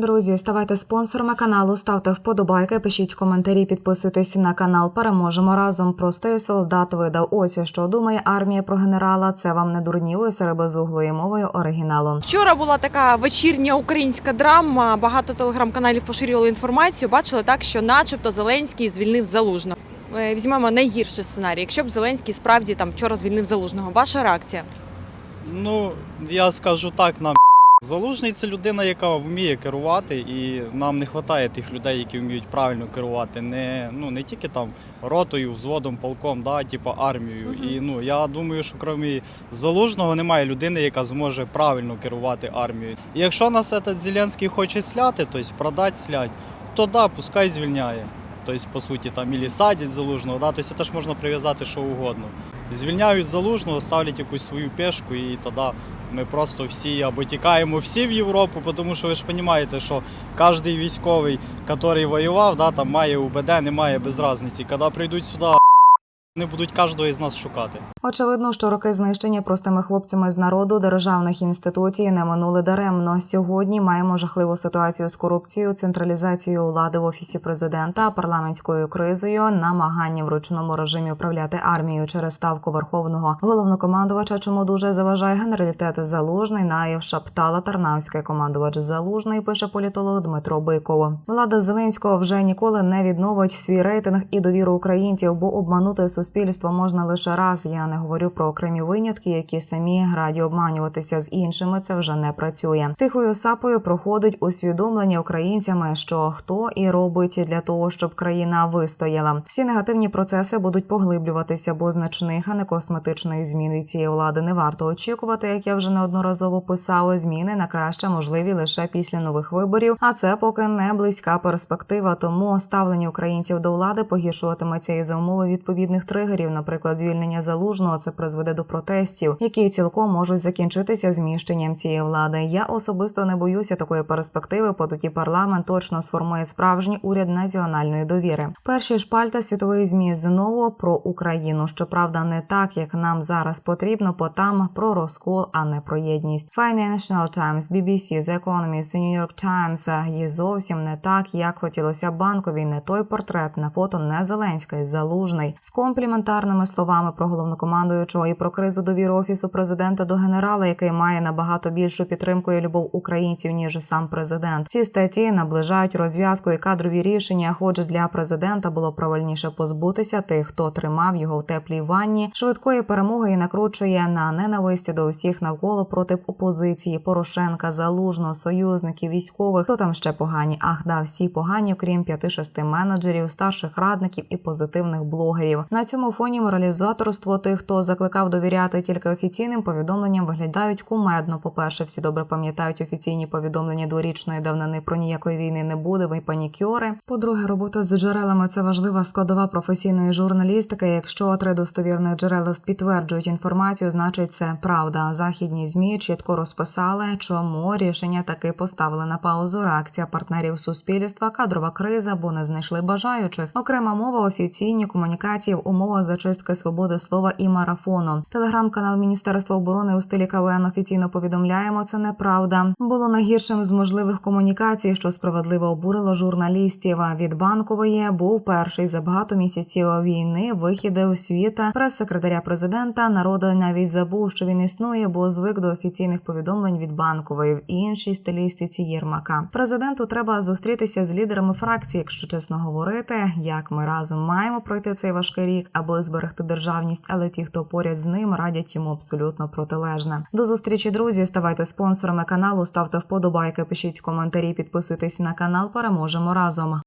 Друзі, ставайте спонсорами каналу, ставте вподобайки, пишіть коментарі, підписуйтесь на канал. Переможемо разом. Простий солдат видав. Ось що думає армія про генерала. Це вам не дурнівою серебезуглою мовою оригіналу. Вчора була така вечірня українська драма. Багато телеграм-каналів поширювали інформацію. Бачили так, що, начебто, Зеленський звільнив залужно. Е, Візьмемо найгірший сценарій. Якщо б Зеленський справді там вчора звільнив залужного, ваша реакція? Ну, я скажу так, нам залужний це людина, яка вміє керувати, і нам не вистачає тих людей, які вміють правильно керувати. Не, ну, не тільки там ротою, взводом, полком, да, типу армією. Мгм. І ну, я думаю, що крім залужного немає людини, яка зможе правильно керувати армією. І якщо нас этот Зеленський хоче сляти, тобто продати слять, то да, пускай звільняє. Тобто, по суті, там ілі садять залужного, да, тобто це ж можна прив'язати що угодно. Звільняють залужного, ставлять якусь свою пешку, і тоді ми просто всі або тікаємо всі в Європу, тому що ви ж розумієте, що кожен військовий, який воював, да, там має УБД, немає без різниці. Коли прийдуть сюди, вони будуть кожного із нас шукати. Очевидно, що роки знищення простими хлопцями з народу державних інституцій не минули даремно. Сьогодні маємо жахливу ситуацію з корупцією, централізацією влади в офісі президента, парламентською кризою, намагання в ручному режимі управляти армією через ставку верховного головнокомандувача. Чому дуже заважає генералітет залужний наїв шаптала Тарнавська командувач залужний. Пише політолог Дмитро Биков. Влада Зеленського вже ніколи не відновить свій рейтинг і довіру українців, бо обманути суспільство можна лише раз. Я не говорю про окремі винятки, які самі раді обманюватися з іншими. Це вже не працює. Тихою сапою проходить усвідомлення українцями, що хто і робить для того, щоб країна вистояла. Всі негативні процеси будуть поглиблюватися, бо значних, а не косметичних змін цієї влади не варто очікувати, як я вже неодноразово писав. Зміни на краще можливі лише після нових виборів. А це поки не близька перспектива. Тому ставлення українців до влади погіршуватиметься і за умови відповідних тригерів, наприклад, звільнення залужного. Це призведе до протестів, які цілком можуть закінчитися зміщенням цієї влади. Я особисто не боюся такої перспективи, бо тоді парламент точно сформує справжній уряд національної довіри. Перші шпальта світової змі знову про Україну. Щоправда, не так, як нам зараз потрібно, бо там про розкол, а не про єдність. Financial Times, BBC, The Economist, New York Times є зовсім не так, як хотілося банкові. Не той портрет на фото не Зеленський, залужний з компліментарними словами про головнокомандуючого і про кризу довіри офісу президента до генерала, який має набагато більшу підтримку і любов українців ніж сам президент. Ці статті наближають розв'язку і кадрові рішення. Хоч для президента було правильніше позбутися тих, хто тримав його в теплій ванні, швидкої перемоги і накручує на ненависті до усіх навколо проти опозиції Порошенка, залужного, союзників, військових. Хто там ще погані? Ах, да, всі погані, крім п'яти-шести менеджерів, старших радників і позитивних блогерів. На цьому фоні моралізаторство тих, хто закликав довіряти тільки офіційним повідомленням, виглядають кумедно. По перше, всі добре пам'ятають офіційні повідомлення дворічної давнини про ніякої війни не буде. Ви панікюри. По-друге, робота з джерелами це важлива складова професійної журналістики. Якщо три достовірних джерела підтверджують інформацію, значить це правда. Західні змі чітко розписали, чому рішення таки поставили на паузу. Реакція партнерів суспільства, кадрова криза, бо не знайшли бажаючих. Окрема мова, офіційні комунікації в умовах зачистки свободи слова і марафону. Телеграм-канал Міністерства оборони у стилі КВН офіційно повідомляємо, це неправда. Було найгіршим з можливих комунікацій, що справедливо обурило журналістів. Від банкової був перший за багато місяців війни вихід у світ прес-секретаря президента. Народу навіть забув, що він існує, бо звик до офіційних повідомлень від банкової в іншій стилістиці Єрмака. Президенту треба зустрітися з лідерами фракції, якщо чесно говорити, як ми разом маємо пройти цей важкий рік, аби зберегти державність, але ті, хто поряд з ним, радять йому абсолютно протилежне. До зустрічі, друзі. Ставайте спонсорами каналу, ставте вподобайки, пишіть коментарі, підписуйтесь на канал. Переможемо разом.